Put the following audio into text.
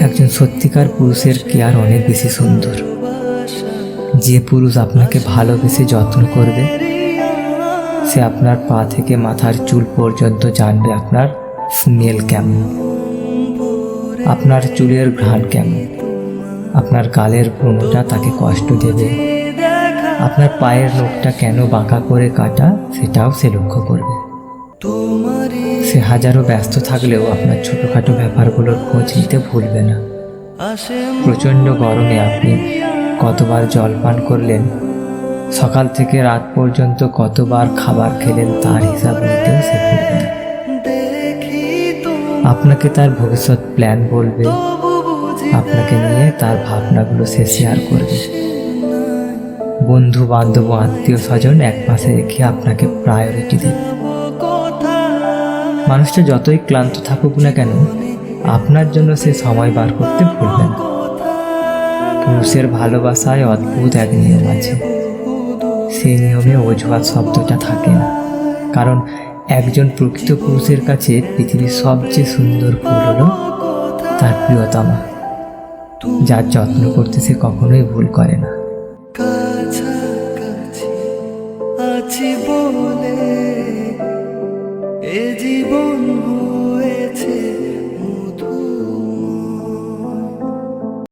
একজন সত্যিকার পুরুষের কেয়ার অনেক বেশি সুন্দর? যে পুরুষ আপনাকে ভালোবেসে যত্ন করবে, সে আপনার পা থেকে মাথার চুল পর্যন্ত জানবে আপনার স্মেল কেমন, আপনার চুলের ঘ্রাণ কেমন, আপনার গালের ব্রণটা তাকে কষ্ট দেবে, আপনার পায়ের নখটা কেন বাঁকা করে কাটা সেটাও সে লক্ষ্য করবে। সে হাজারো ব্যস্ত থাকলেও আপনার ছোটোখাটো ব্যাপারগুলোর খোঁজ নিতে ভুলবে না। প্রচণ্ড গরমে আপনি কতবার জল পান করলেন, সকাল থেকে রাত পর্যন্ত কতবার খাবার খেলেন তার হিসাব নিতেও সে আপনাকে তার ভবিষ্যৎ প্ল্যান বলবে, আপনাকে নিয়ে তার ভাবনাগুলো সে শেয়ার করবে। বন্ধু বান্ধব আত্মীয় স্বজন এক পাশে রেখে আপনাকে প্রায়োরিটি দেবে। মানুষটা যতই ক্লান্ত থাকুক না কেন, আপনার জন্য সে সময় বার করতে ভুলবে না। পুরুষের ভালোবাসায় অদ্ভুত এক নিয়ম আছে। সেই নিয়মে অজুহাত শব্দটা থাকে না। কারণ একজন প্রকৃত পুরুষের কাছে পৃথিবীর সবচেয়ে সুন্দর ফুল হলো তার প্রিয়তমা, যার যত্ন করতে সে কখনোই ভুল করে না। কাছাকাছি আছি বলে এ জীবন হয়েছে